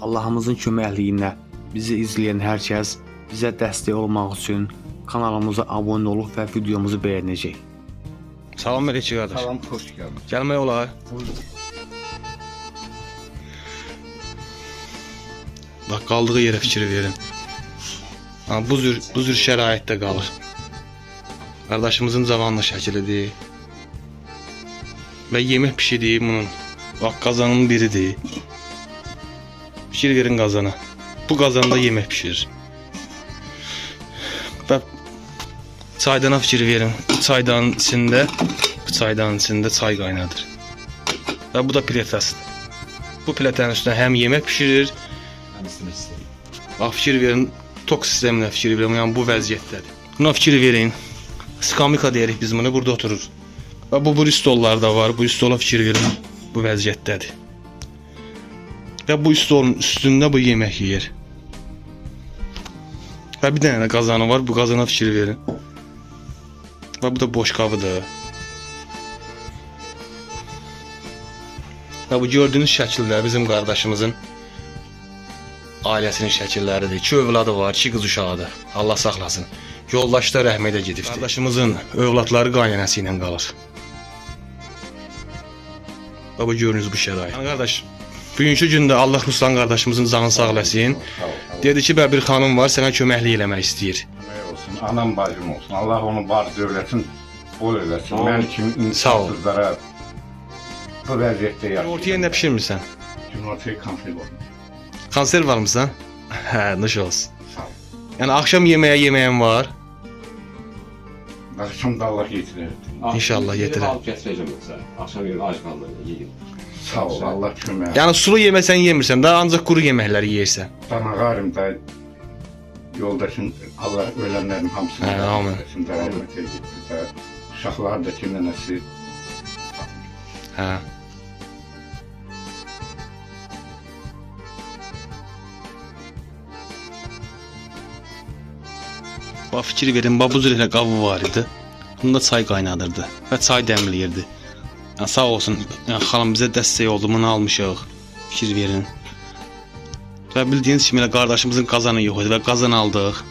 Allah'ımızın köməkliyi bizi izleyen hər kəs bizə dəstək olmaq üçün kanalımıza abunə olub və videomuzu bəyənəcək. Salam Melekçi qardaş. Salam, hoş geldin. Gəlmək olar. Bax qaldığı yerə fikir verin. Ha, bu cür bu cür şəraitdə qalır. Qardaşımızın cavanlıq şəklidir. Və yemək bişirdiyi bunun bax qazanın biridir. Fikir verin qazana. Bu qazanda yemək bişirir. Və çaydana fikir verin. Bu çaydanın içində bu çaydanın içində çay qaynadır. Və bu da pletəsidir. Bu pletənin üstünə həm yemək bişirir, Hangisini isteyeyim? bax fikir verin, tok sisteminə fikir verin, yəni bu vəziyyətdədir. Buna fikir verin. Skamika deyirik biz bunu, burada oturur. Və bu bu stollar da var, bu stola fikir verin, bu vəziyyətdədir. Və bu stolun üstündə bu yemək yeyir. Və bir dənə də qazanı var, bu qazana fikir verin. Və bu da boş qabıdır. Və bu gördüyünüz şəkillər bizim qardaşımızın ailəsinin şəkilləridir. İki övladı var, iki qız uşağıdır. Allah saxlasın. Yoldaşda rəhmədə gedibdi. Qardaşımızın övladları qaynanəsi ilə qalır. Və bu gördüyünüz bu şərait. Yəni qardaş, bugünkü gündə Allah Ruslan qardaşımızın canını sağ eləsin. Dedi ki, bir xanım var, sənə köməklik eləmək istəyir. olsun. Anam bacım olsun. Allah onu var dövlətin bol eləsin. Mən kimi insansızlara bu vəziyyətdə yaşayıram. Ortaya nə bişirmirsən? Günortaya konfet olsun. Konserv almısan? Hə, nuş olsun. Sağ ol. Yəni axşam yeməyə yeməyin var. Akşam da Allah yetirir. İnşallah yetirər. Alıp getireceğim yoksa. Akşam yemeği aç kalmayın. Yiyin. Sağ ol. Allah kömək. Yəni sulu yeməsən yemirsən, daha ancaq quru yeməkləri yeyirsən. Danağarım da yoldaşın Allah ölənlərin hamısını Hə, amin. rəhmət də uşaqlar da ki nənəsi Hə. Bax fikir verin, bax bu cür elə qabı var idi. Bunda çay qaynadırdı və çay dəmləyirdi. Yəni sağ olsun, yəni xanım bizə dəstək oldu, bunu almışıq. Fikir verin. Və bildiyiniz kimi elə qardaşımızın qazanı yox idi və qazan aldıq.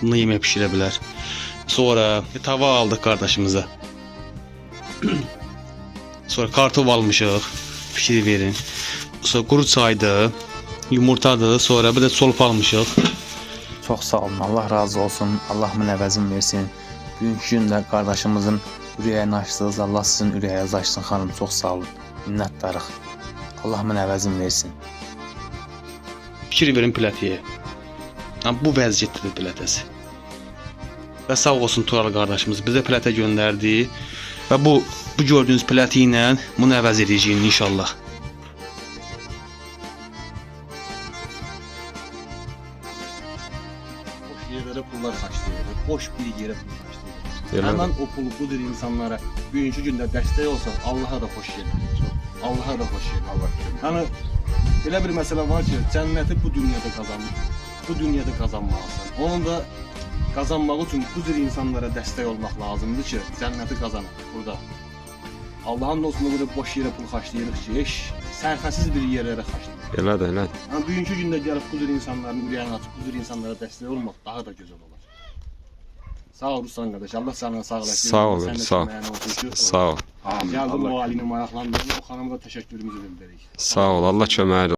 Bunu yemək bişirə bilər. Sonra tava aldıq qardaşımıza. Sonra kartof almışıq. Fikir verin. Sonra quru çaydı, yumurtadır, sonra bir də solp almışıq. Çox sağ olun. Allah razı olsun. Allah mənəvəzin versin. Bugünkü gündə qardaşımızın ürəyini açdınız. Allah sizin ürəyinizi açsın xanım. Çox sağ olun. Minnətdarıq. Allah mənəvəzin versin. Fikir verin platiyə. Yəni bu vəziyyətdədir platəsi. Və sağ olsun Tural qardaşımız bizə platə göndərdi və bu bu gördüyünüz plati ilə bunu əvəz edəcəyik inşallah. boş yerlere pullar xərcləyir. Boş bir yerə pul Həmin o pulu bu cür insanlara bugünkü gündə dəstək olsa Allaha da xoş gəlir. Allaha da xoş gəlir. Allah. Yəni belə bir məsələ var ki, cənnəti bu dünyada qazanmaq, bu dünyada qazanmalısan. Onu da qazanmaq üçün bu cür insanlara dəstək olmaq lazımdır ki, cənnəti qazanaq burada. Allahın dostuna görə boş yerə pul xərcləyirik ki, eş sərfəsiz bir yerlərə xərcləyirik. Elədir, elədir. Yəni bugünkü gündə gəlib bu cür insanların ürəyini açıb bu cür insanlara dəstək olmaq daha da gözəl olar. Sağ ol Ruslan qardaş. Allah sənə sağ eləsin. Sağ ol, sağ ol. Sağ ol. Allah o ailənin ayaqlandığını o xanıma da təşəkkürümüzü bildiririk. Sağ ol. Allah köməyin